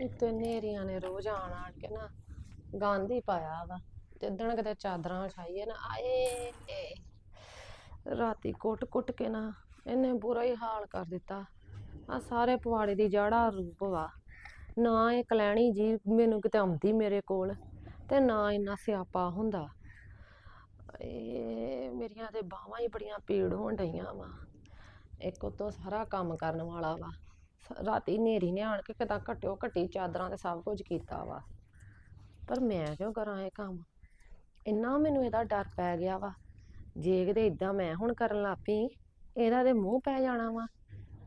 ਇੱਥੇ ਨੇਰੀਆਂ ਨੇ ਰੋਜ਼ ਆਣ ਆਣ ਕੇ ਨਾ ਗੰਦ ਹੀ ਪਾਇਆ ਵਾ। ਜਿੱਦਣ ਕਿਤੇ ਚਾਦਰਾਂ ਵਿਛਾਈਏ ਨਾ, ਆਏ ਰਾਤੀ ਕੁੱਟ-ਕੁੱਟ ਕੇ ਨਾ ਇਹਨੇ ਬੁਰਾ ਹੀ ਹਾਲ ਕਰ ਦਿੱਤਾ। ਆ ਸਾਰੇ ਪਵਾੜੇ ਦੀ ਜੜਾ ਰੂਪ ਵਾ। ਨਾ ਇਹ ਕਲੈਣੀ ਜੀ ਮੈਨੂੰ ਕਿਤੇ ਆਉਂਦੀ ਮੇਰੇ ਕੋਲ ਤੇ ਨਾ ਇੰਨਾ ਸਿਆਪਾ ਹੁੰਦਾ। ਇਹ ਮੇਰੀਆਂ ਤੇ ਬਾਹਾਂ ਹੀ ਬੜੀਆਂ ਪੀੜ ਹੋਣ ਡਈਆਂ ਵਾ। ਇੱਕ ਉਤੋਂ ਸਾਰਾ ਕੰਮ ਕਰਨ ਵਾਲਾ ਵਾ। ਰਾਤੀ ਨੇਰੀ ਨੇ ਆਣ ਕੇ ਕਿਦਾਂ ਘਟਿਓ ਘਟੀ ਚਾਦਰਾਂ ਤੇ ਸਭ ਕੁਝ ਕੀਤਾ ਵਾ। ਪਰ ਮੈਂ ਕਿਉਂ ਕਰਾਂ ਇਹ ਕੰਮ? ਇੰਨਾ ਮੈਨੂੰ ਇਹਦਾ ਡਰ ਪੈ ਗਿਆ ਵਾ। ਜੇ ਕਿਤੇ ਇਦਾਂ ਮੈਂ ਹੁਣ ਕਰਨ ਲੱਗ ਪਈ, ਇਹਦਾ ਤੇ ਮੂੰਹ ਪੈ ਜਾਣਾ ਵਾ।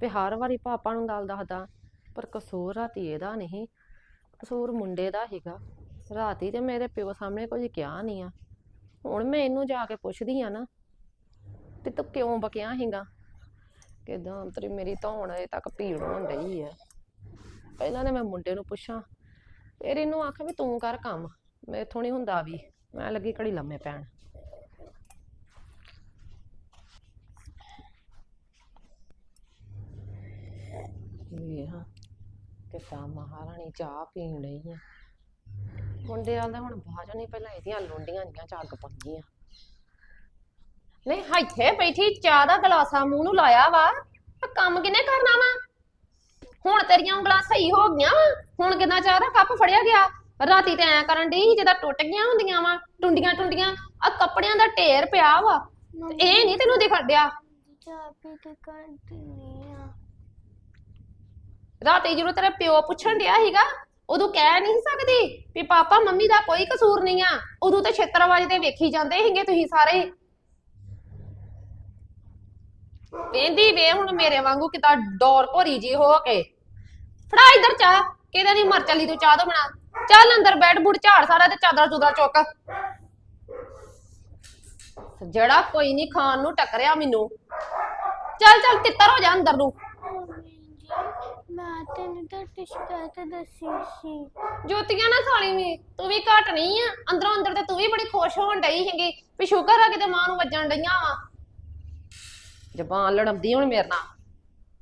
ਵੀ ਹਰ ਵਾਰੀ ਪਾਪਾ ਨੂੰ ਗੱਲ ਦੱਸਦਾ, ਪਰ ਕਸੂਰ ਰਾਤੀ ਇਹਦਾ ਨਹੀਂ, ਕਸੂਰ ਮੁੰਡੇ ਦਾ ਹੀਗਾ ਰਾਤੀ ਤੇ ਮੇਰੇ ਪਿਓ ਸਾਹਮਣੇ ਕੁਝ ਕਿਹਾ ਨਹੀਂ ਆ। ਹੁਣ ਮੈਂ ਇਹਨੂੰ ਜਾ ਕੇ ਪੁੱਛਦੀ ਆ ਨਾ, ਤੇ ਤੂੰ ਕਿਉਂ ਬਕਿਆ ਹੀਗਾ ਕਿਦਾਂ? ਤੇਰੀ ਮੇਰੀ ਧੌਣ ਅਜੇ ਤੱਕ ਪੀੜ ਹੋਣ ਡਈ ਆ। ਪਹਿਲਾਂ ਨੇ ਮੈਂ ਮੁੰਡੇ ਨੂੰ ਪੁੱਛਾਂ, ਫਿਰ ਇਹਨੂੰ ਆਖਾਂ ਵੀ ਤੂੰ ਕਰ ਕੰਮ, ਮੈਥੋਂ ਨਹੀਂ ਹੁੰਦਾ ਵੀ। ਮੈਂ ਲੱਗੀ ਘੜੀ ਲੰਮੇ ਪੈਣ। ਵੇਖ ਕਿਤਾ ਮਹਾਰਾਣੀ ਚਾਹ ਪੀਣ ਡਈ ਆ। ਮੁੰਡੇ ਦਾ ਹੁਣ ਬਾਜ ਨਹੀਂ ਪਹਿਲਾਂ ਇਹਦੀਆਂ ਲੁੰਡੀਆਂ ਜੀਆਂ ਚੱਗ ਪੰਗੀਆਂ ਨਹੀਂ ਇੱਥੇ ਬੈਠੀ ਚਾਹ ਦਾ ਗਲਾਸਾ ਮੂੰਹ ਨੂੰ ਲਾਇਆ ਵਾ। ਆਹ ਕੰਮ ਕਿਨੇ ਕਰਨਾ ਵਾ? ਹੁਣ ਤੇਰੀਆਂ ਉਂਗਲਾਂ ਸਹੀ ਹੋ ਗਈਆਂ ਵਾ। ਹੁਣ ਕਿੰਨਾ ਚਾਹ ਦਾ ਕੱਪ ਫੜਿਆ ਗਿਆ? ਰਾਤੀ ਤੇ ਐ ਕਰਨ ਡਈ ਜਿੱਦਾਂ ਟੁੱਟ ਗਈਆਂ ਹੁੰਦੀਆਂ ਵਾ ਟੁੰਡੀਆਂ ਟੁੰਡੀਆਂ। ਆ ਕੱਪੜਿਆਂ ਦਾ ਢੇਰ ਪਿਆ ਵਾ। ਤੇ ਇਹ ਨਹੀਂ ਤੈਨੂੰ ਦਿਖਣ ਡਿਆ। ਚਾਹ ਪੀ ਕੇ ਕੰਟੀਨੀ ਆ। ਰਾਤੀ ਜਦੋਂ ਤੇਰੇ ਪਿਓ ਪੁੱਛਣ ਡਿਆ ਸੀਗਾ ਉਦੋਂ ਕਹਿ ਨਹੀਂ ਸਕਦੀ ਵੀ ਪਾਪਾ ਮੰਮੀ ਦਾ ਕੋਈ ਕਸੂਰ ਨਹੀਂ ਆ। ਉਦੋਂ ਤੇ ਛੇਤਰਵਾਜ ਦੇ ਵੇਖੀ ਜਾਂਦੇ ਸੀਗੇ ਤੁਸੀਂ ਸਾਰੇ। ਵੇਂਦੀ ਵੇ ਹੁਣ ਮੇਰੇ ਵਾਂਗੂ ਕਿਤਾ ਡੋਰ ਭੋਰੀ ਜੀ ਹੋ ਕੇ। ਫੜਾ ਇੱਧਰ ਚਾਹ ਕਿਹਦੇ ਦੀ ਮਰ ਚੱਲੀ ਤੂੰ ਚਾਹ ਤੋਂ ਬਣਾ। ਚੱਲ ਅੰਦਰ ਬੈਠ ਬੁੜ ਝਾੜ ਸਾਰਾ ਤੇ ਚਾਦਰਾਂ ਚੁਦਰਾ ਚੁੱਕ। ਜਿਹੜਾ ਕੋਈ ਨਹੀਂ ਖਾਣ ਨੂੰ ਟੱਕਰਿਆ ਮੈਨੂੰ। ਚੱਲ ਚੱਲ ਤਿੱਤਰ ਹੋ ਜਾ ਅੰਦਰ ਨੂੰ। ਮੈਂ ਤੈਨੂੰ ਤਾਂ ਸ਼ਿਕਾਇਤ ਦੱਸੀ ਸੀ। ਜੋਤੀਆਂ ਨਾ ਖਾਲੀ ਵੀ ਤੂੰ ਵੀ ਘਟ ਨਹੀਂ ਆ। ਅੰਦਰੋਂ ਅੰਦਰ ਤੇ ਤੂੰ ਵੀ ਬੜੀ ਖੁਸ਼ ਹੋਣ ਡਈ ਹੈਗੀ ਵੀ ਸ਼ੁਕਰ ਆ ਕਿਤੇ ਮਾਂ ਨੂੰ ਵੱਜਣ ਡਈਆਂ ਵਾ। ਜ਼ਬਾਨ ਲੜਮਦੀ ਹੁਣ ਮੇਰੇ ਨਾਲ।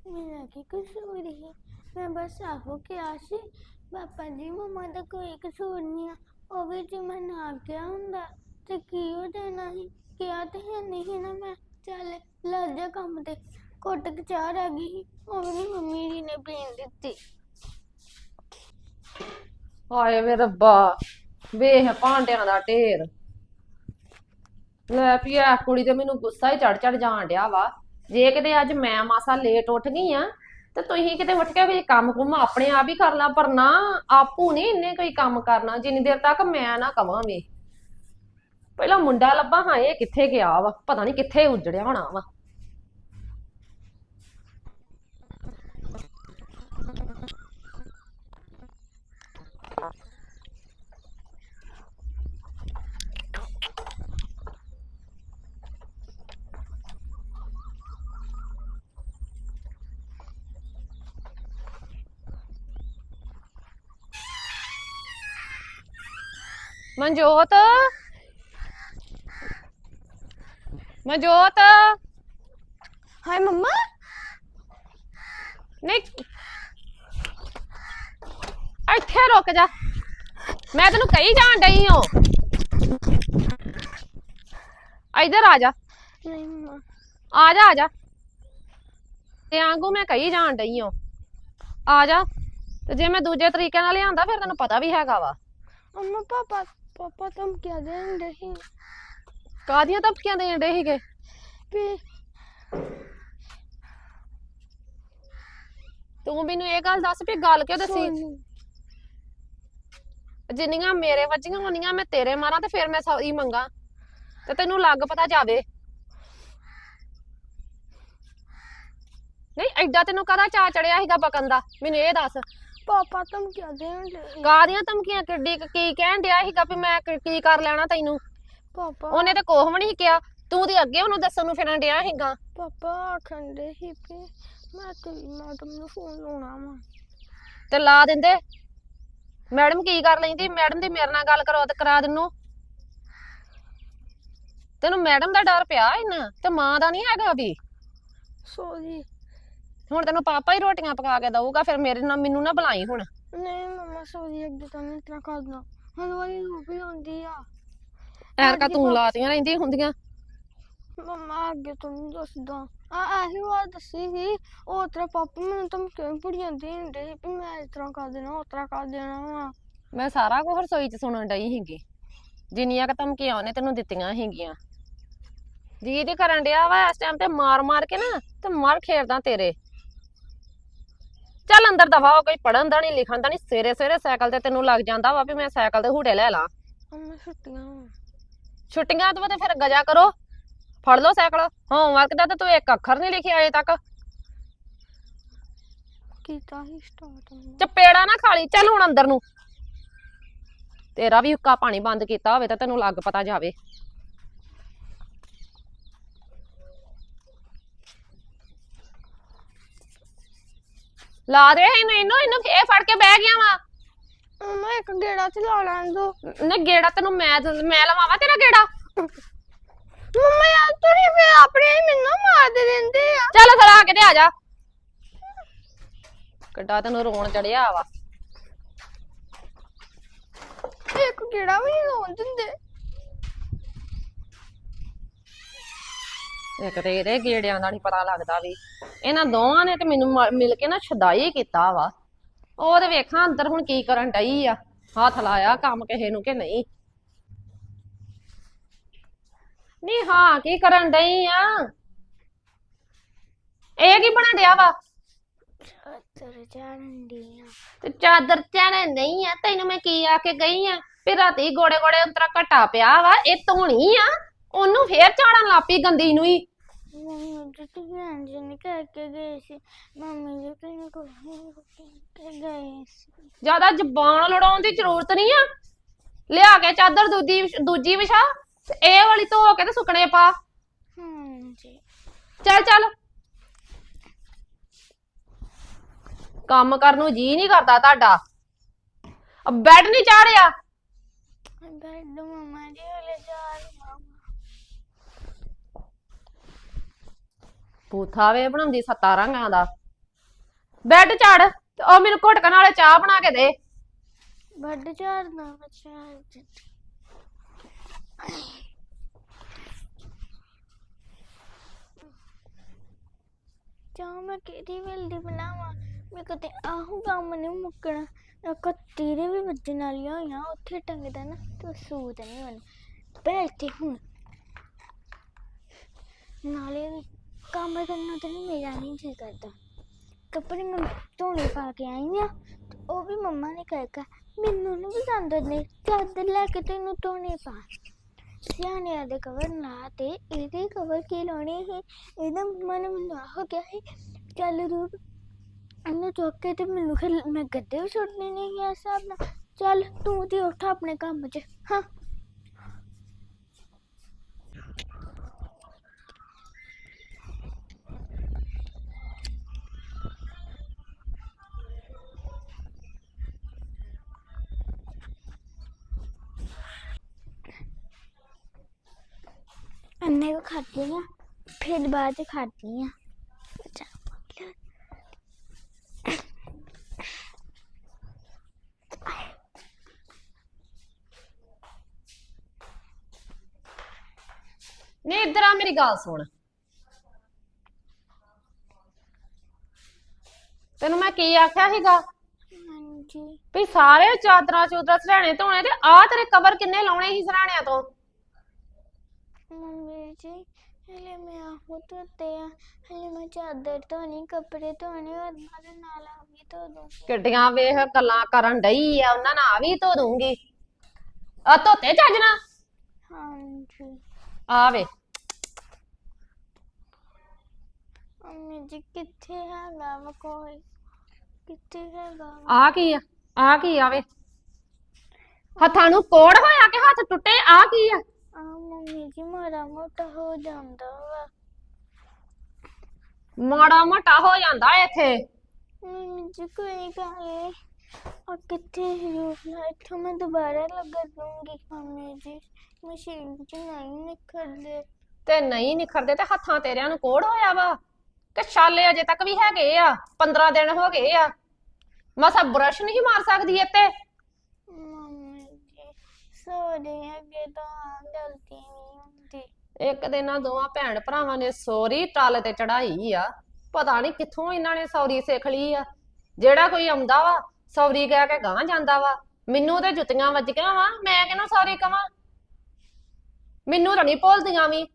ਮੇਰਾ ਕੀ ਕਸੂਰ ਹੈ ਮੈਂ ਬਸ ਆਹੋ ਕਿਹਾ ਸੀ ਪਾਪਾ ਜੀ ਮਮਾ ਦਾ ਕੋਈ ਕਸੂਰ ਨਹੀਂ ਆ। ਉਹ ਵੀ ਜੇ ਮੈਂ ਨਾ ਕਿਹਾ ਹੁੰਦਾ ਤੇ ਕੀ ਹੋ ਜਾਣਾ ਸੀ? ਕਿਹਾ ਤੇ ਹੈ ਨਹੀਂ ਨਾ ਮੈਂ। ਚੱਲ ਲੱਗ ਜਾ ਕੰਮ ਤੇ। ਘੁੱਟ ਕੇ ਚਾਹ ਰਹਿ ਗਈ ਸੀ, ਉਹ ਵੀ ਮੰਮੀ ਜੀ ਨੇ ਪੀਣ ਦਿੱਤੀ। ਹਾਏ ਵੇ ਰੱਬਾ ਵੇਖ ਭਾਂਡਿਆਂ ਦਾ ਢੇਰ। ਲੈ ਵੀ ਇਹ ਕੁੜੀ ਤੇ ਮੈਨੂੰ ਗੁੱਸਾ ਹੀ ਚੜ ਚੜ ਜਾਣ ਡਿਆ ਵਾ। ਜੇ ਕਿਤੇ ਅੱਜ ਮੈਂ ਮਾਸਾ ਲੇਟ ਉੱਠ ਗਈ ਆ, ਤੇ ਤੁਸੀਂ ਕਿਤੇ ਉੱਠ ਕੇ ਵੀ ਕੰਮ ਕੁਮ ਆਪਣੇ ਆਪ ਹੀ ਕਰ ਲਾ, ਪਰ ਨਾ ਆਪੂ ਨਹੀਂ ਇੰਨੇ ਕੋਈ ਕੰਮ ਕਰਨਾ, ਜਿੰਨੀ ਦੇਰ ਤੱਕ ਮੈਂ ਨਾ ਕਵਾਂ ਵੀ ਪਹਿਲਾਂ ਮੁੰਡਾ ਲੱਭਾ, ਹਾਂ, ਇਹ ਕਿੱਥੇ ਗਿਆ ਵਾ? ਪਤਾ ਨਹੀਂ ਕਿੱਥੇ ਉੱਜੜਿਆ ਹੋਣਾ ਵਾ। ਮਨਜੋਤ? ਮਨਜੋਤ? ਹਾਏ ਮੰਮਾ। ਨਹੀਂ। ਇੱਥੇ ਰੁਕ ਜਾ। ਮੈਂ ਤੈਨੂੰ ਕਹੀ ਜਾਣ ਡਈ ਹਾਂ। ਇੱਧਰ ਆ ਜਾ। ਨਹੀਂ ਮੰਮਾ। ਆ ਜਾ ਆ ਜਾ। ਤੇ ਆਂਗੂ ਮੈਂ ਕਹੀ ਜਾਣ ਡਈ ਹਾਂ। ਆ ਜਾ। ਤੇ ਜੇ ਮੈਂ ਦੂਜੇ ਤਰੀਕੇ ਨਾਲ ਲਿਆਂਦਾ ਫਿਰ ਤੈਨੂੰ ਪਤਾ ਵੀ ਹੈਗਾ ਵਾ। ਮੰਮਾ ਪਾਪਾ ਪਾਪਾ ਤੁਮ ਕਿਆ ਦੇਂਦੇ ਸੀ। ਕਾਦੀਆਂ ਧਮਕੀਆਂ ਦੇਣ ਡੇ ਸੀਗੇ? ਵੀ ਤੂੰ ਮੈਨੂੰ ਇਹ ਗੱਲ ਦੱਸ ਵੀ ਗੱਲ ਕਿਉਂ ਦੱਸੀ? ਸੋਨੂੰ। ਜਿੰਨੀਆਂ ਮੇਰੇ ਵੱਜੀਆਂ ਹੋਣੀਆਂ ਮੈਂ ਤੇਰੇ ਮਾਰਾਂ ਤੇ ਫਿਰ ਮੈਂ ਸੌਰੀ ਮੰਗਾ। ਤੇ ਤੈਨੂੰ ਲੱਗ ਪਤਾ ਜਾਵੇ। ਨਹੀਂ ਐਡਾ ਤੈਨੂੰ ਕਾਹਦਾ ਚਾ ਚੜਿਆ ਸੀਗਾ ਬਕਨ ਦਾ? ਮੈਨੂੰ ਇਹ ਦੱਸ। ਪਾਪਾ ਤੁਮ ਕਿਆ ਦੇਂਦੇ ਕਾਹਦੀਆਂ ਧਮਕੀਆਂ ਕਿੱਡੀ ਕੁ ਕੀ ਕਹਿਣ ਡਿਆ ਸੀਗਾ ਵੀ ਮੈਂ ਕੀ- ਕੀ ਕਰ ਲੈਣਾ ਤੈਨੂੰ? ਪਾਪਾ। ਉਹਨੇ ਤੇ ਕੋਹ ਵੀ ਨਹੀਂ ਕਿਹਾ। ਤੂੰ ਤੇ ਅੱਗੇ ਉਹਨੂੰ ਦੱਸਣ ਨੂੰ ਫਿਰਨ ਡਿਆ ਸੀਗਾ। ਪਾਪਾ ਆਖੰਦੇ ਸੀ ਵੀ ਮੈਂ ਤੇ ਮੈਡਮ ਨੂੰ ਫੋਨ ਲਾਉਣਾ ਵਾ। ਤੇ ਲਾ ਦਿੰਦੇ। ਮੈਡਮ ਕੀ ਕਰ ਲੈਂਦੀ? ਮੈਡਮ ਦੀ ਮੇਰੇ ਨਾਲ ਗੱਲ ਕਰੋ ਤੇ ਕਰਾ ਦਿੰਨੋ। ਤੈਨੂੰ ਮੈਡਮ ਦਾ ਡਰ ਪਿਆ ਇਹਨਾਂ ਤੇ ਮਾਂ ਦਾ ਨਹੀਂ ਹੈਗਾ ਵੀ? ਸੋਰੀ। ਹੁਣ ਤੈਨੂੰ ਪਾਪਾ ਹੀ ਰੋਟੀਆਂ ਪਕਾ ਕੇ ਦਊਗਾ ਫਿਰ ਮੇਰੇ ਨਾਲ ਮੈਨੂੰ ਨਾ ਬੁਲਾਈ ਹੁਣ। ਨਹੀਂ ਮੰਮਾ ਸੌਰੀ ਅੱਗੇ ਤੋਂ ਨਹੀਂ ਕਰਨਾ ਵੀ ਆ। ਐਰਕਾ ਤੂੰ ਲਾਤੀਆਂ ਰਹਿੰਦੀਆਂ ਹੁੰਦੀਆਂ। ਮੰਮਾ ਅੱਗੇ ਤੋਂ ਨਹੀਂ ਦੱਸਦਾ। ਆ ਆਹੀ ਵਾਰ ਦੱਸੀ ਸੀ ਉਹ ਤੇਰਾ ਪਾਪਾ ਮੈਨੂੰ ਤਾਂ ਕਿਉਂ ਪੜੀ ਜਾਂਦੀ ਹੁੰਦੀ ਸੀ ਵੀ ਮੈਂ ਇਸ ਤਰ੍ਹਾਂ ਕਰ ਦੇਣਾ ਉਸ ਤਰ੍ਹਾਂ ਕਰ ਦੇਣਾ ਵਾ। ਮੈਂ ਸਾਰਾ ਕੁਝ ਰਸੋਈ 'ਚ ਸੁਣਨ ਡਈ ਸੀਗੀ। ਜਿੰਨੀਆਂ ਕ ਧਮਕੀਆਂ ਉਹਨੇ ਤੈਨੂੰ ਦਿੱਤੀਆਂ ਸੀਗੀਆਂ। ਜੀ ਦੀ ਕਰਨ ਡਿਆ ਵਾ ਇਸ ਟਾਈਮ ਤੇ ਮਾਰ ਮਾਰ ਕੇ ਨਾ ਤੇ ਮਰ ਖੇਡਦਾ ਤੇਰੇ। ਚੱਲ ਅੰਦਰ ਦਫਾ ਹੋ ਕੋਈ ਪੜਨ ਦਾ ਨਹੀਂ ਲਿਖਣ ਦਾ ਨਹੀਂ ਸਵੇਰੇ ਸਵੇਰੇ ਸਾਈਕਲ ਤੇ ਤੈਨੂੰ ਲੱਗ ਜਾਂਦਾ ਵਾ ਵੀ ਮੈਂ ਸਾਈਕਲ ਤੇ ਹੂਟੇ ਲੈ ਲਾਂ। ਛੁੱਟੀਆਂ ਵਾ। ਛੁੱਟੀਆਂ ਤੋਂ ਤੇ ਫਿਰ ਗਜਾ ਕਰੋ ਫੜ ਲਓ ਸਾਈਕਲ। ਹੋਮਵਰਕ ਦਾ ਤਾਂ ਤੂੰ ਇੱਕ ਅੱਖਰ ਨਹੀਂ ਲਿਖਿਆ ਅਜੇ ਤੱਕ। ਕੀਤਾ ਹੀ ਸਟਾਰਟ ਮੰਮਾ ਚਪੇੜਾ ਨਾ ਖਾਲੀ ਚੱਲ ਹੁਣ ਅੰਦਰ ਨੂੰ। ਤੇਰਾ ਵੀ ਹੁੱਕਾ ਪਾਣੀ ਬੰਦ ਕੀਤਾ ਹੋਵੇ ਤਾਂ ਤੈਨੂੰ ਲੱਗ ਪਤਾ ਜਾਵੇ। ਲਾ ਦੇ ਇਹਨੂੰ ਇਹਨੂੰ ਇਹਨੂੰ ਫੇਰ ਫੜ ਕੇ ਬਹਿ ਗਿਆ ਵਾ। ਮੰਮਾ ਇੱਕ ਗੇੜਾ ਤੇ ਲਾ ਲੈਣ ਦੋ ਨੇ ਗੇੜਾ ਤੈਨੂੰ ਮੈਂ ਮੈਂ ਲਵਾਵਾਂ ਤੇਰਾ ਗੇੜਾ? ਮੰਮਾ ਯਾਰ ਤੁਸੀਂ ਫਿਰ ਆਪਣੇ ਹੀ ਮੈਨੂੰ ਮਾਰ ਦੇ ਦਿੰਦੇ ਆ। ਚੱਲ ਫਿਰ ਆ ਕੇ ਤੇ ਆ ਜਾ। ਕਿੱਡਾ ਤੈਨੂੰ ਰੋਣ ਚੜਿਆ ਵਾ। ਇੱਕ ਗੇੜਾ ਵੀ ਨਹੀਂ ਲਾਉਣ ਦਿੰਦੇ। ਇੱਕ ਤੇ ਇਹਦੇ ਗੇੜਿਆਂ ਦਾ ਨਹੀਂ ਪਤਾ ਲੱਗਦਾ ਵੀ। ਇਹਨਾਂ ਦੋਵਾਂ ਨੇ ਤੇ ਮੈਨੂੰ ਮ- ਮਿਲ ਕੇ ਨਾ ਛਦਾਈ ਕੀਤਾ ਵਾ। ਉਹ ਤੇ ਵੇਖਾਂ ਅੰਦਰ ਹੁਣ ਕੀ ਕਰਨ ਡਈ ਆ। ਹੱਥ ਲਾਇਆ ਕੰਮ ਕਿਸੇ ਨੂੰ ਕਿ ਨਹੀਂ। ਨਹੀਂ ਹਾਂ ਕੀ ਕਰਨ ਡਈ ਆ? ਇਹ ਕੀ ਬਣਾ ਡਿਆ ਵਾ? ਚਾਦਰ ਤੇ ਚਾਦਰ ਚਾਣੇ ਨਹੀਂ ਆ? ਤੈਨੂੰ ਮੈਂ ਕੀ ਆ ਕੇ ਗਈ ਆ? ਵੀ ਰਾਤੀ ਗੋੜੇ ਗੋੜੇ ਅੰਤਰਾ ਘਟਾ ਪਿਆ ਵਾ। ਇਹ ਧੋਣੀ ਆ? ਉਹਨੂੰ ਫੇਰ ਝਾੜਨ ਲਾਪੀ ਗੰਦੀ ਨੂੰ ਹੀ। ਮੰਮੀ ਜੀ ਤੇ ਭੈਣ ਜੀ ਨੇ ਕਹਿ ਕੇ ਗਏ ਸੀ। ਮੰਮੀ ਜੀ ਤੇ ਕੋਈ ਕੇ ਗਏ ਸੀ। ਜ਼ਿਆਦਾ ਜ਼ਬਾਨ ਲੜਾਉਣ ਦੀ ਜ਼ਰੂਰਤ ਨਹੀਂ ਆ। ਲਿਆ ਕੇ ਚਾਦਰ ਦੂਜੀ ਦੂਜੀ ਵਿਛਾ ਤੇ ਇਹ ਵਾਲੀ ਧੋ ਕੇ ਤੇ ਸੁੱਕਣੇ ਪਾ। ਹਾਂ ਜੀ ਚੱਲ ਚੱਲ। ਕੰਮ ਕਰਨ ਨੂੰ ਜੀ ਨਹੀਂ ਕਰਦਾ ਤੁਹਾਡਾ। ਬੈੱਡ ਨਹੀਂ ਚਾੜਿਆ। ਬੈਡ ਮੰਮਾ ਜੀ ਹਲੇ ਜਾ ਰਹੀ ਮਾਮਾ ਬੂਥਾ ਵੇ ਬਣਾਉਂਦੀ ਸੱਤਾ ਰੰਗਾਂ ਦਾ। ਬੈੱਡ ਝਾੜ, ਤੇ ਉਹ ਮੈਨੂੰ ਘੁੱਟਕਣ ਵਾਲੇ ਚਾਹ ਬਣਾ ਕੇ ਦੇ। ਬੈਡ ਝਾੜਨਾ ਬੱਚਾ ਚਾਹ ਮੈਂ ਕਿਹਦੀ ਵੇਲਦੀ ਬਣਾਵਾਂ ਮੈਂ ਕਦੇ ਆਹੂ ਕੰਮ ਨਹੀਂ ਮੁੱਕਣਾ। ਇੱਕ ਤੇਰੇ ਵੀ ਵੱਜਣ ਵਾਲੀਆਂ ਹੋਈਆਂ, ਉੱਥੇ ਟੰਗਦਾ ਨਾ, ਤੇ ਸੂਤ ਨਹੀਂ ਹੋਣਾ ਬੈਠੇ ਹੁਣ। ਨਾਲੇ ਕੰਮ ਕਰਨਾ ਤੇ ਮੇਰਾ ਨਹੀਂ ਜੀ ਕਰਦਾ। ਕੱਪੜੇ ਮੈਂ ਧੋਣੇ ਪਾ ਕੇ ਆਈ ਆ ਤੇ ਉਹ ਵੀ ਮੰਮਾ ਨੇ ਕਹਿਆ ਮੈਨੂੰ ਨਹੀਂ ਪਸੰਦ ਨੇ ਚਾਦਰ ਲੈ ਕੇ ਤੈਨੂੰ ਧੋਣੇ ਪਾ। ਸਿਆਣਿਆਂ ਦੇ ਕਵਰ ਨਾ ਤੇ ਇਹਦੇ ਕਵਰ ਕੀ ਲਾਉਣੇ ਸੀ? ਇਹਦਾ ਮੰਮਾ ਨੇ ਮੈਨੂੰ ਆਹ ਕਿਹਾ ਸੀ। ਚੱਲ ਰੂਪ, ਇਹਨੂੰ ਚੁੱਕ ਕੇ ਤੇ ਮੈਨੂੰ ਫਿਰ ਮੈਂ ਗੱਦੇ ਵੀ ਸੁੱਟਨੇ ਨਹੀਂ ਗਿਆ ਹਿਸਾਬ ਨਾਲ। ਚੱਲ ਤੂੰ ਤੇ ਉੱਠ ਆਪਣੇ ਕੰਮ 'ਚ। ਹਾਂ अन्य को खाती हूँ फिर बाद में खाती हूँ ਨਹੀਂ ਇੱਧਰ ਆ ਮੇਰੀ ਗੱਲ ਸੁਣ ਤੈਨੂੰ ਮੈਂ ਕੀ ਆਖਿਆ ਸੀਗਾ हाँ जी ਵੀ ਸਾਰੇ ਚਾਦਰਾਂ ਚੂਦਰਾਂ ਸਰਾਣੇ ਧੋਣੇ ਤੇ ਆ ਤੇਰੇ ਕਵਰ ਕਿੰਨੇ ਲਾਉਣੇ ਸੀ ਸਰਾਣਿਆਂ ਤੋਂ ਮਨਵੀਰ ਜੀ ਹਲੇ ਮੈਂ ਆਹੋ ਧੋਤੇ ਆ ਹਲੇ ਮੈਂ ਚਾਦਰ ਧੋਣੀ ਕੱਪੜੇ ਧੋਣੇ ਉਹਨਾਂ ਦੇ ਨਾਲ ਆ ਵੀ ਧੋ ਦੂੰਗੀ। ਕਿੱਡੀਆਂ ਵੇਖ ਗੱਲਾਂ ਕਰਨ ਡਈ ਆ ਉਹਨਾਂ ਨਾਲ ਆ ਵੀ ਧੋ ਦੂੰਗੀ। ਆ ਧੋਤੇ ਚੱਜ ਨਾ ਹਾਂਜੀ। ਆ ਵੇ ਮੰਮੀ ਜੀ ਕਿੱਥੇ ਹੈਗਾ ਵਾ ਕੋਈ ਕਿੱਥੇ ਹੈਗਾ ਵਾ? ਆ ਕੀ ਆ? ਆ ਕੀ ਆਵੇ ਹੱਥਾਂ ਨੂੰ ਕੋੜ ਹੋਇਆ ਕਿ ਹੱਥ ਟੁੱਟੇ ਆ ਕੀ ਆ? ਆ ਮੰਮੀ ਜੀ ਮਾੜਾ ਮੋਟਾ ਹੋ ਜਾਂਦਾ ਵਾ। ਮਾੜਾ ਮੋਟਾ ਹੋ ਜਾਂਦਾ ਇੱਥੇ। ਮੰਮੀ ਜੀ ਕੋਈ ਕਹੇ ਆ ਕਿੱਥੇ ਹਿਊ ਨਾ ਇੱਥੋਂ ਮੈਂ ਦੁਬਾਰਾ ਲਗਾ ਦੂੰਗੀ ਮੰਮੀ ਜੀ। ਮਸ਼ੀਨ ਚ ਨਹੀਂ ਨਿਕਲਦੇ ਤੇ ਨਹੀਂ ਨਿਖਰਦੇ ਤੇ ਹੱਥਾਂ ਤੇਰਿਆਂ ਨੂੰ ਕੋੜ ਹੋਇਆ ਵਾ। ਕਿ ਛਾਲੇ ਅਜੇ ਤੱਕ ਵੀ ਹੈਗੇ ਆ 15 ਦਿਨ ਹੋ ਗਏ ਆ। ਮਸਾ ਬ੍ਰਸ਼ ਨਹੀਂ ਮਾਰ ਸਕਦੀ ਇੱਥੇ। ਸੋਰੀ ਅੱਗੇ ਤੋਂ ਗਲਤੀ ਨਹੀਂ ਹੁੰਦੀ। ਇੱਕ ਦਿਨ ਨਾ ਦੋਵਾਂ ਭੈਣ ਭਰਾਵਾਂ ਨੇ ਸੌਰੀ ਟੱਲ ਤੇ ਚੜਾਈ ਆ। ਪਤਾ ਨਹੀਂ ਕਿੱਥੋਂ ਇਹਨਾਂ ਨੇ ਸੌਰੀ ਸਿੱਖ ਲਈ ਆ। ਜਿਹੜਾ ਕੋਈ ਆਉਂਦਾ ਵਾ ਸੌਰੀ ਕਹਿ ਕੇ ਗਾਂ ਜਾਂਦਾ ਵਾ। ਮੈਨੂੰ ਤੇ ਜੁੱਤੀਆਂ ਵੱਜੀਆਂ ਵਾ ਮੈਂ ਕਿਹਨੂੰ ਸੌਰੀ ਕਵਾਂ? ਮੈਨੂੰ ਤਾਂ ਨਹੀਂ ਭੁੱਲਦੀਆਂ ਵੀ।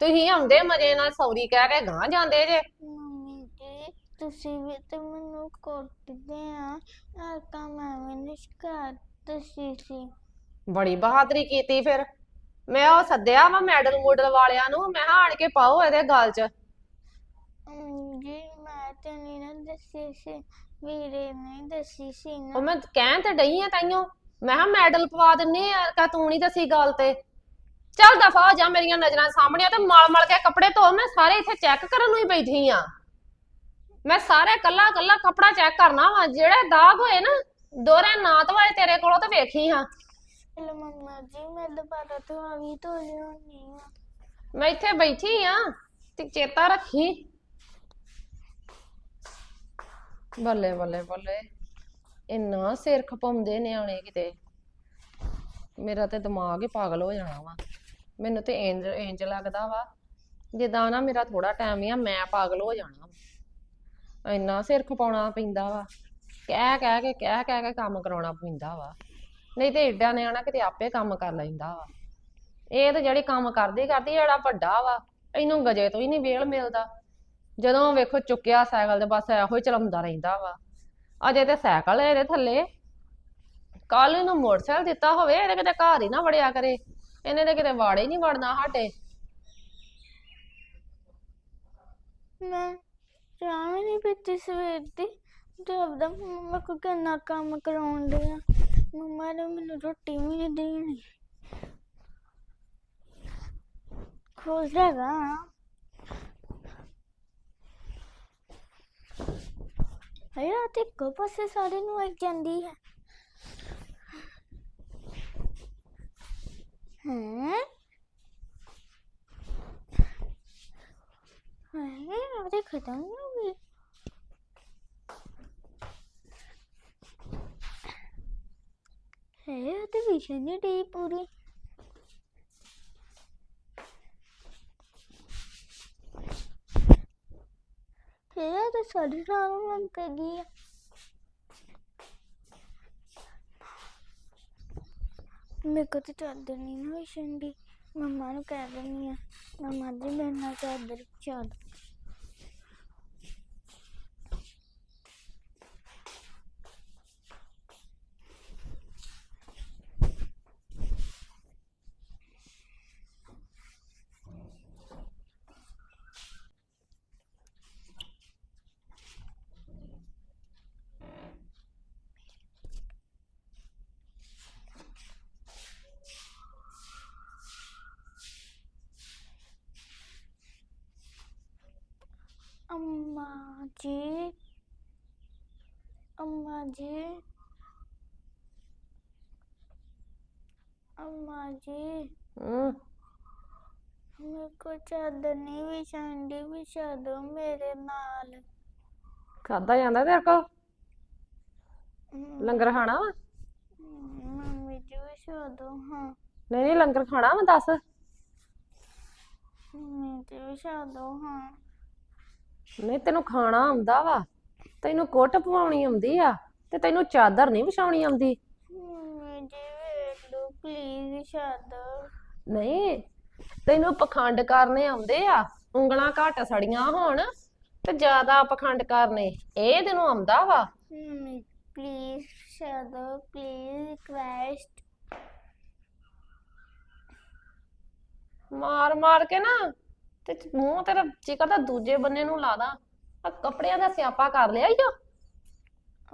ਤੁਸੀਂ ਆਉਂਦੇ ਮਜੇ ਨਾਲ ਸੌਰੀ ਕਹਿ ਕੇ ਗਾਂ ਜਾਂਦੇ ਜੇ। ਮੰਮੀ ਜੀ ਤੁਸੀਂ ਵੀ ਤੇ ਮੈਨੂੰ ਕੁੱਟਦੇ ਆ। ਆ ਤਾਂ ਮੈਂ ਨਹੀਂ ਸ਼ਿਕਾਇਤ ਦੱਸੀ ਸੀ। ਬੜੀ ਬਹਾਦਰੀ ਕੀਤੀ ਫਿਰ। ਮੈਂ ਉਹ ਸੱਦਿਆ ਵਾ ਮੈਡਲ ਮੂਡਲ ਵਾਲਿਆਂ ਨੂੰ ਮੈਂ ਕਿਹਾ ਆਣ ਕੇ ਪਾਓ ਇਹਦੇ ਗਲ 'ਚ। ਜੀ ਮੈਂ ਤੇ ਨਹੀਂ ਨਾ ਦੱਸੀ ਸੀ ਵੀਰੇ ਨੇ ਦੱਸੀ ਸੀ ਉਹ ਨਾ ਮੈਂ ਕਹਿਣ ਤੇ ਡਈ ਆ ਤਾਈਓ ਮੈਂ ਕਿਹਾ ਮੈਡਲ ਪਵਾ ਦਿੰਨੇ ਆ ਕਾ ਤੂੰ ਨਹੀਂ ਦੱਸੀ ਗੱਲ ਤੇ। ਚੱਲ ਦਫਾ ਹੋ ਜਾ ਮੇਰੀਆਂ ਨਜ਼ਰਾਂ ਸਾਹਮਣੇ ਆ ਤੇ ਮਲ ਮਲ ਕੇ ਕੱਪੜੇ ਧੋ ਮੈਂ ਸਾਰੇ ਇੱਥੇ ਚੈੱਕ ਕਰਨ ਨੂੰ ਹੀ ਬੈਠੀ ਆ। ਮੈਂ ਸਾਰੇ ਕੱਲਾ ਕੱਲਾ ਕੱਪੜਾ ਚੈੱਕ ਕਰਨਾ ਵਾ ਜਿਹੜੇ ਦਾਗ ਹੋਏ ਨਾ ਦੋਰੇ ਨਾ ਧਵਾਏ ਤੇਰੇ ਕੋਲੋਂ ਤੇ ਵੇਖੀ ਹਾਂ ਚਲੋ ਮੰਮਾ ਜੀ, ਮੈਂ ਦੁਬਾਰਾ ਤੋਂ ਆ ਵੀ ਧੋ ਲਿਆਉਣੀ ਆ। ਮੈਂ ਇੱਥੇ ਬੈਠੀ ਆ, ਤੇ ਚੇਤਾ ਰੱਖੀ। ਬੱਲੇ ਬੱਲੇ ਬੱਲੇ, ਇੰਨਾ ਸਿਰ ਖਪਾਉਂਦੇ ਨਿਆਣੇ ਕਿਤੇ। ਮੇਰਾ ਤੇ ਦਿਮਾਗ ਹੀ ਪਾਗਲ ਹੋ ਜਾਣਾ ਵਾ। ਮੈਨੂੰ ਤੇ ਇੰਜ ਇੰਜ ਲੱਗਦਾ ਵਾ, ਜਿੱਦਾਂ ਨਾ ਮੇਰਾ ਥੋੜਾ ਟਾਈਮ ਹੀ ਆ, ਮੈਂ ਪਾਗਲ ਹੋ ਜਾਣਾ ਵਾ। ਇੰਨਾ ਸਿਰ ਖਪਾਉਣਾ ਪੈਂਦਾ ਵਾ। ਕਹਿ ਕਹਿ ਕੇ, ਕਹਿ ਕਹਿ ਕੇ ਕੰਮ ਕਰਾਉਣਾ ਪੈਂਦਾ ਵਾ। ਨਹੀਂ ਤੇ ਏਡਾ ਨਿਆਣਾ ਕਿਤੇ ਆਪੇ ਕੰਮ ਕਰ ਲੈਂਦਾ। ਵਾ ਇਹ ਤਾਂ ਜਿਹੜੀ ਕੰਮ ਕਰਦੀ ਕਰਦੀ ਜਿਹੜਾ ਵੱਡਾ ਵਾ, ਇਹਨੂੰ ਗਜੇ ਤੋਂ ਹੀ ਨਹੀਂ ਵੇਲ ਮਿਲਦਾ। ਜਦੋਂ ਵੇਖੋ ਚੁੱਕਿਆ ਸਾਈਕਲ ਤੇ ਬਸ ਇਹੋ ਹੀ ਚਲਾਉਂਦਾ ਰਹਿੰਦਾ ਵਾ। ਅਜੇ ਤੇ ਸਾਈਕਲ ਇਹਦੇ ਥੱਲੇ। ਕੱਲ ਨੂੰ ਮੋਟਰਸਾਈਕਲ ਦਿੱਤਾ ਹੋਵੇ, ਇਹਦੇ ਕਿਤੇ ਘਰ ਹੀ ਨਾ ਵੜਿਆ ਕਰੇ। ਇਹਨੇ ਤੇ ਕਿਤੇ ਵਾੜੇ ਨਹੀਂ ਵੜਨਾ ਸਾਡੇ। ਮੈਂ ਚਾਹ ਨਹੀਂ ਪੀਤੀ ਸਵੇਰ ਦੀ। ਤੇ ਆਪਦਾ ਮੰਮਾ ਕੋ ਕਿੰਨਾ ਕੰਮ ਕਰਾਉਣ ਦੇ ਆ ਮੰਮਾ ਨੇ ਮੈਨੂੰ ਰੋਟੀ ਵੀ ਨਹੀਂ ਦੇਣੀ। ਖੁਸ਼ ਹੈਗਾ। ਅਰੇ ਰਾਤ ਇੱਕੋ ਪਾਸੇ ਸਾਰੇ ਨੂੰ ਆਈ ਜਾਂਦੀ ਹੈ। ਹੈਂ? ਹਾਏ ਉਹਦੇ ਖਤਮ ਹੋ ਉਹ ਨਹੀਂ ਡੀ ਪੂਰੀ ਹੈ ਉਹ ਸਾਡੇ ਨਾਲ ਮੰਗ ਕੇ ਗਈ ਮੇਰੇ ਕੋਲ ਤੇ ਚਾਦਰ ਨਹੀਂ ਨਾ ਵਿਸ਼ਨ ਦੀ। ਮੰਮਾ ਨੂੰ ਕਹਿ ਦਿੰਦੀ ਆ, ਮੰਮਾ ਜੀ ਮੇਰੇ ਨਾਲ ਚਾਦਰ ਵਿਛਾ ਦਿਓ ਅੰਮਾ ਜੀ। ਅੰਮਾ ਜੀ। ਅੰਮਾ ਜੀ। ਹੂੰ। ਮੇਰੇ ਕੋ ਚਾਦਰ ਨਹੀਂ ਵਿਛਾਉਂਦੀ ਵਿਛਾ ਦਿਓ ਮੇਰੇ ਨਾਲ। ਖਾਦਾ ਜਾਂਦਾ ਤੇਰੇ ਕੋ ਲੰਗਰ ਖਾਣਾ ਵਾ? ਮੰਮੀ ਜੀ ਵਿਛਾ ਦਿਓ ਹਾਂ। ਨਹੀਂ ਨਹੀਂ ਲੰਗਰ ਖਾਣਾ ਵਾ ਦੱਸ। ਮੰਮੀ ਜੀ ਵਿਛਾ ਹਾਂ। ਨਹੀਂ ਤੈਨੂੰ ਖਾਣਾ ਆਉਂਦਾ ਵਾ ਤੈਨੂੰ ਕੁੱਟ ਪਵਾਉਣੀ ਆਉਂਦੀ ਆ ਤੇ ਤੈਨੂੰ ਚਾਦਰ ਨਹੀਂ ਵਿਛਾਉਣੀ ਆਉਂਦੀ। ਵੇਖ ਪਲੀਜ਼ ਨਹੀਂ ਤੈਨੂੰ ਪਖੰਡ ਕਰਨੇ ਆਉਂਦੇ ਆ ਉਂਗਲਾਂ ਘੱਟ ਸੜੀਆਂ ਹੋਣ ਤੇ ਜ਼ਿਆਦਾ ਪਖੰਡ ਕਰਨੇ ਇਹ ਤੈਨੂੰ ਆਉਂਦਾ ਵਾ। ਪਲੀਜ਼ ਪਲੀਜ਼ ਰਿਕਵੈਸਟ ਮਾਰ ਮਾਰ ਕੇ ਨਾ ਤੇ ਮੂੰਹ ਤੇਰਾ ਚਿਕਰ ਤਾਂ ਦੂਜੇ ਬੰਨੇ ਨੂੰ ਲਾ ਦਾਂ ਆ ਕੱਪੜਿਆਂ ਦਾ ਸਿਆਪਾ ਕਰ ਲਿਆ ਓ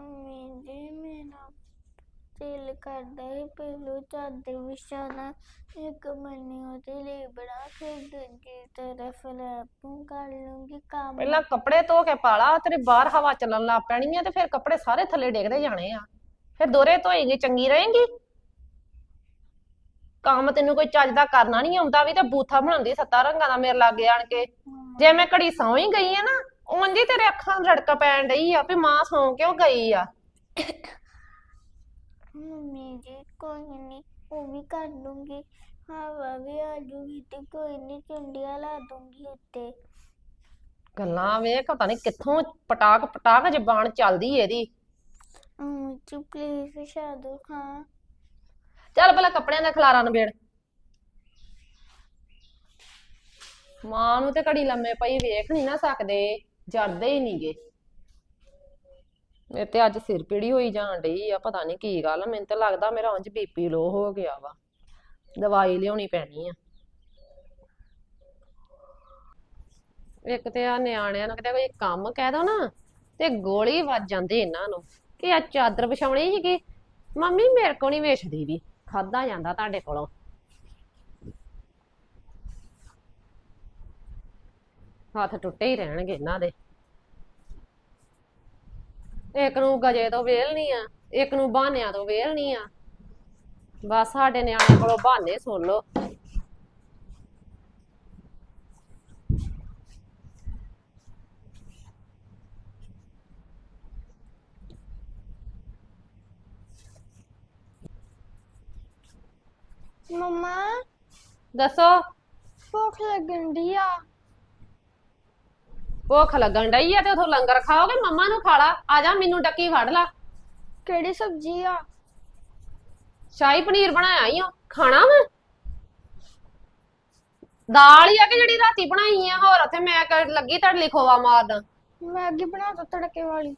ਮੰਮੀ ਜੀ ਮੇਰਾ ਦਿਲ ਕਰਦਾ ਹੈ ਪਹਿਲੋਂ ਚਾਦਰ ਵਿਛਾਣਾ ਇੱਕ ਮੰਨੀ ਉਹਦੇ ਲਈ ਬੜਾ ਫਿਰ ਦੂਜੀ ਤਰਫ ਰੈਪੂ ਕਰ ਲੂੰਗੀ ਕੰਮ। ਪਹਿਲਾਂ ਕੱਪੜੇ ਧੋ ਕੇ ਪਾਲਾ ਤੇਰੇ ਬਾਹਰ ਹਵਾ ਚੱਲਣ ਲੱਗ ਪੈਣੀ ਆ ਤੇ ਫਿਰ ਕੱਪੜੇ ਸਾਰੇ ਥੱਲੇ ਡੇਗਦੇ ਜਾਣੇ ਆ। ਫਿਰ ਦੋਰੇ ਧੋਏਗੀ ਚੰਗੀ ਰਹੇਗੀ? ਕੰਮ ਤੈਨੂੰ ਕੋਈ ਚੱਜ ਦਾ ਕਰਨਾ ਨਹੀਂ ਆਉਂਦਾ ਵੀ ਤੇ ਬੂਥਾ ਬਣਾਉਂਦੀ ਸੱਤਾ ਰੰਗਾਂ ਦਾ ਮੇਰੇ ਲਾਗੇ ਆਣ ਕੇ। ਜੇ ਮੈਂ ਘੜੀ ਸੌਂ ਹੀ ਗਈ ਆ ਨਾ ਉਂਝ ਹੀ ਤੇਰੇ ਅੱਖਾਂ ਨੂੰ ਰੜਕ ਪੈਣ ਡਈ ਆ ਵੀ ਮਾਂ ਸੌਂ ਕਿਉਂ ਗਈ ਆ? ਮੰਮੀ ਜੀ ਕੋਈ ਨਹੀਂ ਉਹ ਵੀ ਕਰ ਦੂੰਗੀ ਹਵਾ ਵੀ ਆ ਜੂਗੀ ਤੇ ਕੋਈ ਨਹੀਂ ਚੁੰਡੀਆਂ ਲਾ ਦੂੰਗੀ ਉੱਤੇ। ਗੱਲਾਂ ਵੇਖ ਪਤਾ ਨਹੀਂ ਕਿੱਥੋਂ ਪਟਾਕ ਪਟਾਕ ਜ਼ਬਾਨ ਚੱਲਦੀ ਇਹਦੀ। ਮੰਮੀ ਜੀ ਪਲੀਜ਼ ਵਿਛਾ ਦਿਓ ਹਾਂ ਚੱਲ ਪਹਿਲਾਂ ਕੱਪੜਿਆਂ ਦਾ ਖਲਾਰਾ ਨਿਬੇੜ। ਮਾਂ ਨੂੰ ਤੇ ਘੜੀ ਲੰਮੇ ਪਈ ਵੇਖ ਨਹੀਂ ਨਾ ਸਕਦੇ, ਜਰਦੇ ਹੀ ਨਹੀਂਗੇ ਮੇਰੇ ਤੇ ਅੱਜ ਸਿਰ ਪੀੜੀ ਹੋਈ ਜਾਣ ਡਈ ਆ, ਪਤਾ ਨਹੀਂ ਕੀ ਗੱਲ, ਮੈਨੂੰ ਤਾਂ ਲੱਗਦਾ ਮੇਰਾ ਉਂਝ ਬੀਪੀ ਲੋ ਹੋ ਗਿਆ ਵਾ। ਦਵਾਈ ਲਿਆਉਣੀ ਪੈਣੀ ਆ। ਇੱਕ ਤੇ ਆ ਨਿਆਣਿਆਂ ਨੂੰ ਕਿਤੇ ਕੋਈ ਕੰਮ ਕਹਿ ਦੋ ਨਾ, ਤੇ ਗੋਲੀ ਵੱਜ ਜਾਂਦੀ ਇਹਨਾਂ ਨੂੰ। ਕਿ ਆ ਚਾਦਰ ਵਿਛਾਉਣੀ ਸੀਗੀ? ਮੰਮੀ ਮੇਰੇ ਕੋਲ ਨਹੀਂ ਵੇਚਦੀ ਵੀ। ਖਾਦਾ ਜਾਂਦਾ ਤੁਹਾਡੇ ਕੋਲੋਂ? ਹੱਥ ਟੁੱਟੇ ਹੀ ਰਹਿਣਗੇ ਇਹਨਾਂ ਦੇ। ਇੱਕ ਨੂੰ ਗਜੇ ਤੋਂ ਵੇਲਣੀ ਆ, ਇੱਕ ਨੂੰ ਬਹਾਨਿਆਂ ਤੋਂ ਵੇਲਣੀ ਆ। ਬਸ ਸਾਡੇ ਨਿਆਣੇ ਕੋਲੋਂ ਬਹਾਨੇ ਸੁਣ ਲਓ। ਮੰਮਾ? ਦੱਸੋ। ਭੁੱਖ ਲੱਗਣ ਦੀ ਆ। ਭੁੱਖ ਲੱਗਣ ਡਈ ਆ ਤੇ ਉਥੋਂ ਲੰਗਰ ਖਾਓਗੇ? ਮੰਮਾ ਨੂੰ ਖਾ ਲਾ। ਆ ਜਾ ਮੈਨੂੰ ਡੱਕੀ ਫੜ ਲਾ। ਕਿਹੜੀ ਸਬਜ਼ੀ ਆ? ਸ਼ਾਹੀ ਪਨੀਰ ਬਣਾਇਆ ਈ ਓ। ਖਾਣਾ ਵਾ? ਦਾਲ ਹੀ ਆ ਕਿ ਜਿਹੜੀ ਰਾਤੀ ਬਣਾਈ ਆ? ਹੋਰ ਉੱਥੇ ਮੈਂ ਕਰ- ਲੱਗੀ ਤੁਹਾਡੇ ਲਈ ਖੋਵਾ ਮਾਰਨ ਮੈਗੀ ਬਣਾ ਦੋ ਤੜਕੇ ਵਾਲੀ।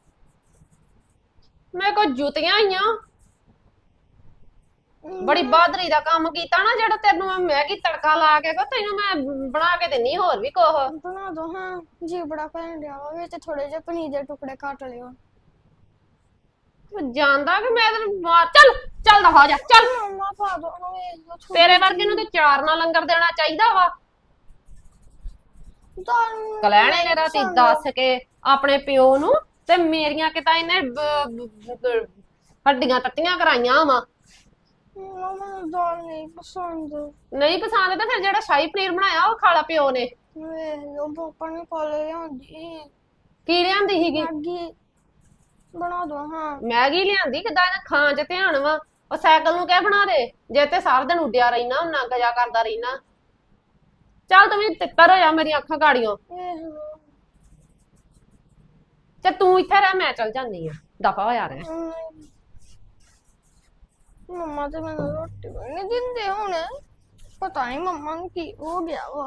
ਮੇਰੇ ਕੋਲ ਜੁੱਤੀਆਂ ਆਈਆਂ। ਬੜੀ ਬਹਾਦਰੀ ਦਾ ਕੰਮ ਕੀਤਾ ਨਾ ਜਿਹੜਾ ਤੈਨੂੰ ਮੈਂ ਮੈਗੀ ਤੜਕਾ ਲਾ ਕੇ ਕੋ ਤੈਨੂੰ ਮੈਂ ਬਣਾ ਕੇ ਦਿੰਨੀ ਹੋਰ ਵੀ ਕੁਛ। ਬਣਾ ਦੋ ਹਾਂ ਜੀ ਬੜਾ ਭੈਣ ਡਿਆ ਵਾ ਵਿੱਚ ਥੋੜੇ ਜਿਹੇ ਪਨੀਰ ਦੇ ਟੁਕੜੇ ਕੱਟ ਲਿਓ। ਤੂੰ ਜਾਣਦਾ ਕਿ ਮੈਂ ਤੈਨੂੰ ਮਾਰ ਚੱਲ ਚੱਲ ਦਫਾ ਜਾ ਚੱਲ। ਮੰਮਾ ਪਾ ਦੋ ਹਾਂ ਥੋੜੀ ਤੇਰੇ ਵਰਗੇ ਨੂੰ ਤੇ ਚਾਰ ਨਾਲ ਲੰਗਰ ਦੇਣਾ ਚਾਹੀਦਾ ਵਾ। ਕਲੈਣੇ ਨੇ ਰਾਤੀ ਦੱਸ ਕੇ ਆਪਣੇ ਪਿਓ ਨੂੰ ਤੇ ਮੇਰੀਆਂ ਕਿਤਾ ਇਹਨੇ ਬ- ਬ- ਬ- ਹੱਡੀਆਂ ਟੱਟੀਆਂ ਕਰਾਈਆਂ ਵਾ। ਮੰਮਾ ਮੈਨੂੰ ਦਾਲ ਨਹੀਂ ਪਸੰਦ। ਨਹੀਂ ਪਸੰਦ ਤਾਂ ਫਿਰ ਜਿਹੜਾ ਸ਼ਾਹੀ ਪਨੀਰ ਬਣਾਇਆ ਉਹ ਖਾਲਾ ਪਿਓ ਨੇ। ਵੇਖ ਲਓ ਪਾਪਾ ਨੇ ਕਾਲੇ ਆਂਦੀ ਕੀ ਲਿਆਂਦੀ ਸੀਗੀ? ਮੈਗੀ। ਬਣਾ ਦੋ ਹਾਂ। ਮੈਗੀ ਲਿਆਂਦੀ? ਕਿਦਾਂ ਇਹਦਾ ਖਾਂ ਚ ਧਿਆਨ ਵਾ? ਉਹ ਸਾਈਕਲ ਨੂੰ ਕਹਿ ਬਣਾ ਦੇ? ਜੇ ਤੇ ਸਾਰਾ ਦਿਨ ਉੱਡਿਆ ਰਹਿਣਾ ਹੁੰਨਾ ਗਜਾ ਕਰਦਾ ਰਹਿਣਾ। ਚੱਲ ਤੂੰ ਵੀ ਤਿੱਤਰ ਹੋ ਜਾ ਮੇਰੀਆਂ ਅੱਖਾਂ ਗਾੜੀਆਂ। ਤੇ ਤੂੰ ਇੱਥੇ ਰਹਿ ਮੈਂ ਚੱਲ ਜਾਂਦੀ ਆ ਦਫਾ ਰਹਿ। ਹਮ, ਮੰਮਾ ਤੇ ਮੈਨੂੰ ਰੋਟੀ ਵੀ ਨਹੀਂ ਦਿੰਦੇ ਹੁਣ। ਪਤਾ ਨਹੀਂ ਮੰਮਾ ਨੂੰ ਕੀ ਹੋ ਗਿਆ ਵਾ।